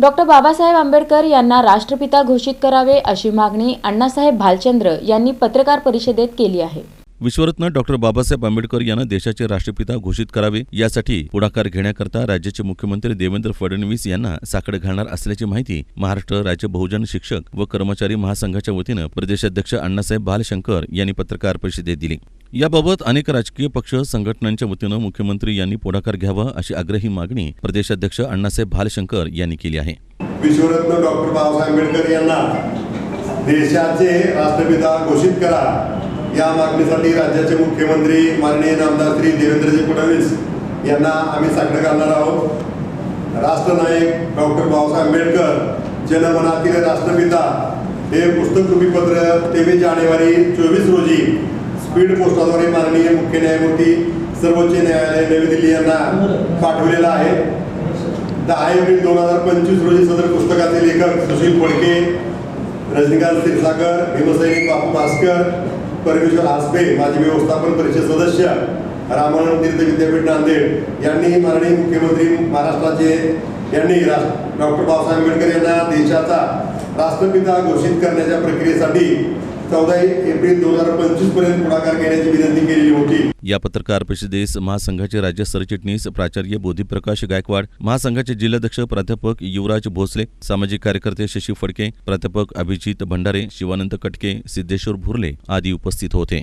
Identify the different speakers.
Speaker 1: Doctor Babasaheb Ambedkar यांना राष्ट्रपिता घोषित करावे अशी मागणी अण्णासाहेब भालचंद्र यांनी पत्रकार परिषदेत केली आहे.
Speaker 2: विश्वरत्न डॉक्टर बाबासाहेब आंबेडकर यांना देशाचे राष्ट्रपिता घोषित करावे यासाठी पुढाकार घेण्याकरता राज्याचे मुख्यमंत्री देवेंद्र फडणवीस यांना साकडं घालणार असल्याची माहिती महाराष्ट्र राज्य बहुजन शिक्षक व कर्मचारी महासंघाच्या वतीनं प्रदेशाध्यक्ष अण्णासाहेब भालशंकर यांनी पत्रकार परिषदेत दिली. याबाबत अनेक राजकीय पक्ष संघटनांच्या वतीनं मुख्यमंत्री यांनी पुढाकार घ्यावा अशी आग्रही मागणी प्रदेशाध्यक्ष अण्णासाहेब भालशंकर यांनी केली आहे.
Speaker 3: विश्वरत्न डॉक्टर बाबासाहेब आंबेडकर यांना देशाचे राष्ट्रपिता घोषित करा. या मागणीसाठी राज्याचे मुख्यमंत्री माननीय नामदार श्री देवेंद्रजी फडणवीस यांना आम्ही साकडं घालणार आहोत. राष्ट्रनायक डॉक्टर बाबासाहेब आंबेडकर जनमनातील राष्ट्रपिता हे पुस्तकरूपी पत्र तेवीस जानेवारी चोवीस रोजी स्पीड पोस्टाद्वारे माननीय मुख्य न्यायमूर्ती सर्वोच्च न्यायालय नवी दिल्ली यांना पाठवलेला आहे. दहा एप्रिल दोन हजार पंचवीस रोजी सदर पुस्तकाचे लेखक सुशील फडके रजनीकांत क्षीरसागर भीमसैनिक बापू भास्कर परमेश्वर आसपे माजी व्यवस्थापन परिषद सदस्य रामानंद तीर्थ विद्यापीठ नांदेड यांनी माननीय मुख्यमंत्री महाराष्ट्राचे यांनी डॉक्टर बाबासाहेब आंबेडकर यांना देशाचा राष्ट्रपिता घोषित करण्याच्या प्रक्रियेसाठी चौदा एप्रिल दोन हजार पंचवीसपर्यंत पुढाकार घेण्याची विनंती केलेली होती.
Speaker 2: या पत्रकार परिषदेस महासंघाचे राज्य सरचिटणीस प्राचार्य बोधीप्रकाश गायकवाड महासंघाचे जिल्हाध्यक्ष प्राध्यापक युवराज भोसले सामाजिक कार्यकर्ते शशी फडके प्राध्यापक अभिजित भंडारे शिवानंद कटके सिद्धेश्वर भुर्ले आदी उपस्थित होते.